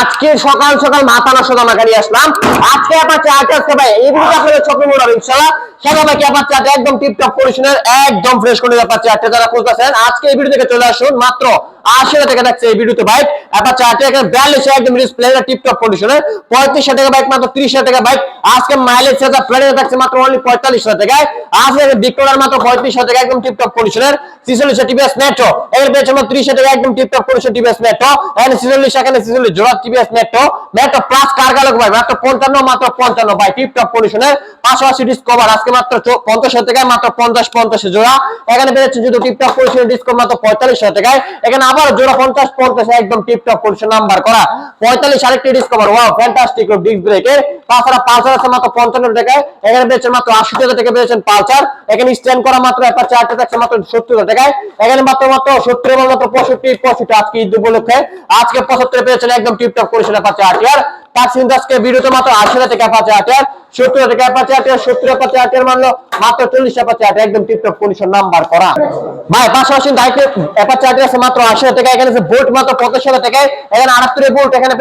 আজকে সকাল সকাল মাথা নষ্ট আসলাম। আজকে আপনার চার্ট আসতে ভাই, এই ভিডিও আপনাদের শপিং মল হবে ইনশাআল্লাহ, সবাই ভাই আপনার একদম টিপটপ কন্ডিশনের একদম ফ্রেশ করে আপনার যারা খুঁজতেছেন, আজকে এই ভিডিও থেকে চলে আসুন। মাত্র আশি টাকা ভাই। মাত্র পঞ্চান্ন মাত্র পঞ্চান্ন ভাই টিপটপ কন্ডিশনের পাশাপাশি ডিসকভার আজকে মাত্র পঞ্চাশ টাকায় মাত্র পঞ্চাশ পঞ্চাশ জোড়া। এখানে পেয়েছে যদি টিপটপ কন্ডিশনের ডিসকভার মাত্র পঁয়তাল্লিশ টাকায়। এখানে আবার জোড়া পঞ্চাশ পঞ্চাশ, একদম টিপটপ করছে নাম্বার করা। পঁয়তাল্লিশ, আরেকটি ডিসকভার ওয়াও ফ্যান্টাস্টিক ডিস্ক ব্রেকের তাছাড়া পালসার আছে মাত্র পঞ্চান্ন টাকায় এখানে পেয়েছেন মাত্র আশি টাকা থেকে পেয়েছেন পালসার। এখানে স্ট্যান্ড করা মাত্র একটা চারটে থাকছে মাত্র সত্তর টাকায়। এখানে মাত্র মাত্র সত্তর এবং মাত্র পঁয়ষট্টি পঁয়ষট্টি আজকে ঈদ উপলক্ষে। আজকে পঁচাত্তর পেয়েছেন একদম টিপটপ করেছেন একটা আটিয়ার তার কিন্তু আজকে ভিডিওতে মাত্র আশি থেকে পাচ্ছে আটিয়ার সত্তর থেকে পাচ্ছে আটিয়ার সত্তর পাচ্ছে আটিয়ার মানলো মাত্র চল্লিশ পাচ্ছে আটিয়ার একদম টিপটপ কন্ডিশন নাম্বার করা। ভাই, পাশাপাশি দায়িত্ব অ্যাপাচে আটিয়ার আছে মাত্র আশি টাকা, এখানে বোল্ট মাত্র পঁচাশি টাকায় এখানে আটাত্তরে বোল্ট এখানে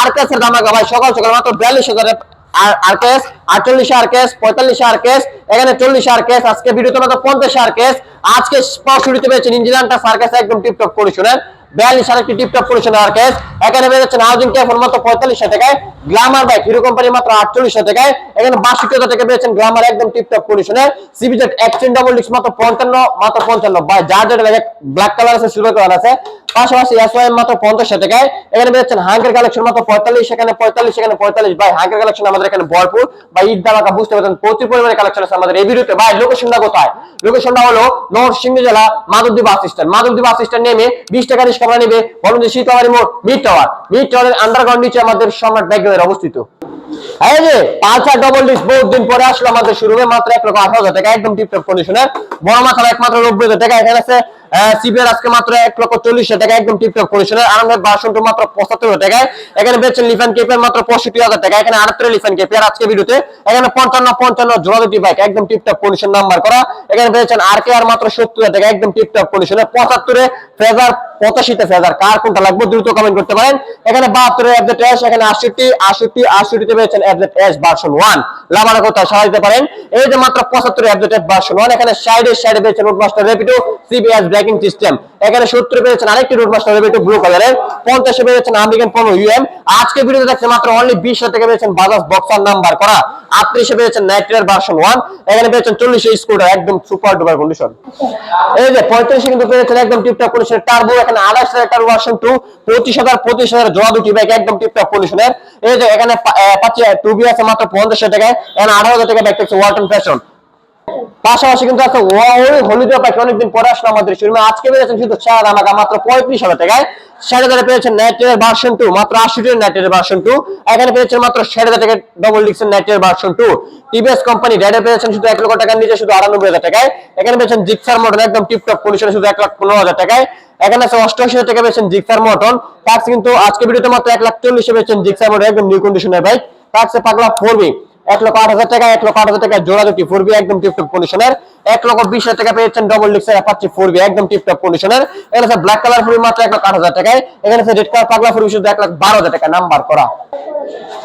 আর কাছের দামাকা ভাই, সকাল সকাল মাত্র বিয়াল্লিশ হাজারে আর পঁয়তাল্লিশ এখানে চল্লিশ আজকে ভিডিওতে মাত্র পঞ্চাশ আর কেস আজকে শুরুতে পেয়েছেন ইঞ্জিনিয়ারটা সার্কেস একদম টিপটপ কন্ডিশনের বিয়াল্লিশ টিপটপ কেস এখানে পেয়েছেন হাউজিং ক্যাফের মাত্র টাকায়। গ্লামার বাইক হিরো মাত্র টাকায়। এখানে বাষট্টি পেয়েছেন গ্লামার একদম টিপটপ ডাবল ডিস্ক মাত্র পঞ্চান্ন মাত্র পঞ্চান্ন। যার যেটা ব্ল্যাক কালার আছে সিলভার কালার আছে। পাশাপাশি মাত্র টাকায়। এখানে পেয়েছেন হাঙ্গের কালেকশন মাত্র পঁয়তাল্লিশ, এখানে পঁয়তাল্লিশ এখানে পঁয়তাল্লিশ। ভাই হাঙ্গের কালেকশন আমাদের এখানে ভরপুর। বা ঈদ বুঝতে পারছেন, প্রচুর পরিমাণে কালেকশন আছে আমাদের এই ভিডিওতে। ভাই, লোকেশনটা কোথায়? লোকেশনটা হলো নরসিংহ জেলা Madhabdip bus stand. Madhabdip bus stand নেমে বিশ টাকা রিক্সা নেবে। বলুন যে শীতবাড়ি মোড় মিড টাওয়ার মিড টাওয়ারের আন্ডারগ্রাউন্ড নিচে আমাদের সম্রাট ব্যাগের অবস্থিত। কন্ডিশনের কন্ডিশনের পঞ্চান্ন পঞ্চান্ন জোড়া দুটি বাইক করা। আর কে আর মাত্র সত্তর টাকা, একদম টিপটপ কন্ডিশনে পঁচাত্তরে ফেজার পঁচাশিতে ফেজার। কার কোনটা লাগবে দ্রুত কমেন্ট করতে পারেন। এখানে বাহাত্তরে অ্যাবজেট এস এখানে আটষট্টি আটষট্টি আটষট্টিতে পেয়েছেন অ্যাবজেট এস ভার্সন ওয়ান লাভারা কোথায় সারা দিতে পারেন। এই যে মাত্র পঁচাত্তর অ্যাবজেট এস ভার্সন ওয়ান এখানে সাইডে সাইডে পেয়েছেন রুটমাস্টার রেপিডো সিবিএস ব্রেকিং সিস্টেম এখানে সত্তর পেয়েছেন আরেকটি রুটমাস্টার রেপিডো ব্লু কালারের পঞ্চাশে পেয়েছেন আমেরিকান পনেরো ইউএম আজকে ভিডিওতে দেখছে মাত্র অনলি বিশ থেকে পেয়েছেন বাজাজ বক্সার নাম্বার করা। আটত্রিশে পেয়েছেন নাইট্রিয়ার ভার্সন ওয়ান এখানে পেয়েছেন চল্লিশে স্কুটার একদম সুপার ডুপার কন্ডিশন এই যে পঁয়ত্রিশে কিন্তু পেয়েছেন একদম টিপটপ কন্ডিশন টার্বো এখানে আড়াইশ হাজার টু পঁচিশ হাজার পঁচিশ হাজার জোড়া দুটি ব্যাগ একদম টিপটপ কন্ডিশনের এই যে এখানে টু বি আছে মাত্র পঞ্চাশ টাকায়। এখানে আঠারো হাজার টাকা ব্যাগ থাকছে ওয়ার্টন ফ্যাশন পাশাপাশি কিন্তু আছে ওই হলুদ পাখি অনেকদিন পরে আসলো আমাদের শুরু আজকে পেয়েছেন শুধু চার আমাকে মাত্র পঁয়ত্রিশ হাজার টাকায়। ষাট হাজারে পেয়েছেন নাইটের ভার্সন টু মাত্র আশি টাকা নাইটের ভার্সন টু এখানে পেয়েছেন মাত্র ষাট হাজার টাকা ডবল ডিক্সের নাইটের ভার্সন টু টিভিএস কোম্পানি রেডে পেয়েছেন শুধু এক লক্ষ টাকার নিচে, শুধু আটানব্বই হাজার টাকায়। এখানে পেয়েছেন জিক্সার মডেল একদম টিপটপ কন্ডিশনে শুধু এক লাখ পনেরো হাজার টাকায়। এখানে আছে অষ্টআশি হাজার টাকা পেয়েছেন জিক্সার মটন ট্যাক্স কিন্তু আজকে ভিডিওতে মাত্র এক লাখ চল্লিশে পেয়েছেন জিক্সার মডেল একদম নিউ কন্ডিশনের বাইক ট্যাক্সে পাগলা ফোর এক লক্ষ আট হাজার টাকা, এক লক্ষ আট হাজার টাকা জোড়া দুটি ফোর বি একদম টিপটপ কন্ডিশনের এক লক্ষ বিশ হাজার টাকা পেয়েছেন ডবল ডিক্সের অ্যাপাচি ফোর বি একদম টিপটপ কন্ডিশনের এখানে আছে ব্ল্যাক কালার ফুল মাত্র এক লক্ষ আট হাজার টাকায়। এখানে আছে রেড কালার পাগলা ফুল শুধু এক লাখ বারো হাজার টাকা নাম্বার করা।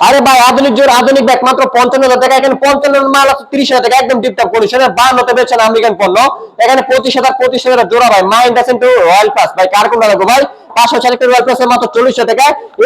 আরে ভাই, আধুনিক জোর আধুনিক ব্যাগ মাত্র পঞ্চান্ন হাজার টাকা। এখানে পঞ্চান্ন মাল আছে তিরিশ হাজার টাকা, একদম টিপটপ কন্ডিশনের বান্নতে পেয়েছেন আমেরিকান পণ্য। এখানে পঁচিশ হাজার পঁচিশ হাজার জোড়া ভাই। মাইন্ড আছেন টু রয়্যাল পাস ভাই, কার কোনটা লাগবে ভাই? পাঁচশো চালিত রয়্যাল পাস মাত্র চল্লিশ টাকা।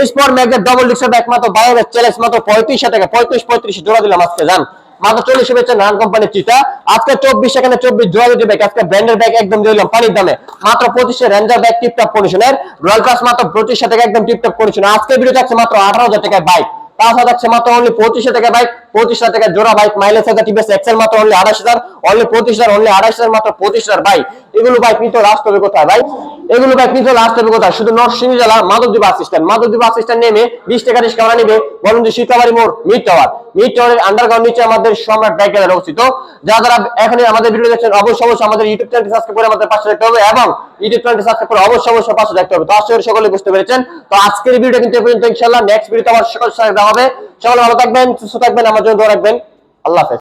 স্পোর্ট ম্যাগের ডবল ডিক্সের ব্যাগ মাত্র বাইরের চ্যালেঞ্জ মাত্র পঁয়ত্রিশ টাকা। পঁয়ত্রিশ পঁয়ত্রিশ জোড়া দিলাম আজকে, জান। মাত্র চল্লিশ পেয়েছেন নান কোম্পানির চিটা আজকে চব্বিশ, এখানে চব্বিশ দিতে ব্যাগ আজকে ব্র্যান্ডের ব্যাগ একদম দিলাম, পানির দামে। মাত্র পঁচিশে রেঞ্জার ব্যাগ টিপটপ কন্ডিশনের রয়্যাল ক্লাস মাত্র পঁচিশে থেকে একদম টিপটপ কন্ডিশন আজকে ভিডিও থাকছে মাত্র আঠারো হাজার টাকায় বাইক তাছাড়া থাকছে মাত্র অনলি পঁচিশ টাকা বাইক পঁচিশ হাজার টাকা জোড়া বাইক মাইলেজ হাজার এক্সেল মাত্র অনলি আড়াইশ হাজার অনলি পঁচিশ হাজার অনলি আড়াইশ হাজার মাত্র পঁচিশ হাজার। এগুলো বাইক নিতে লাস্ট হবে কোথায়, ভাই? এগুলো বাইক নিতে লাস্ট হবে কোথায়? শুধু নরসিংহ জেলা বাস স্ট্যান্ড বাস স্ট্যান্ড নেমে বিশ টাকা নিবে সীতাবাড়ি মোড় মিড টাওয়ার মিড টাওয়ারের আন্ডারগ্রাউন্ড নিচে আমাদের সম্রাট ব্যাগ গ্যালারি অবস্থিত। যারা যারা আমাদের ভিডিও দেখছেন, অবশ্যই অবশ্যই আমাদের ইউটিউব চ্যানেলটি সাবস্ক্রাইব করে আমাদের পাশে হবে এবং ইউটিউব চ্যানেলটি সাবস্ক্রাইব করে অবশ্যই অবশ্যই পাশে হবে। তো আশা করি সকলে বুঝতে পেরেছেন। তো আজকের ভিডিওটা কিন্তু পর্যন্ত, ইনশাআল্লাহ নেক্সট আবার সকল হবে। সকলে ভালো থাকবেন, সুস্থ থাকবেন। আমার রাখবেন। আল্লাহ হাফেজ।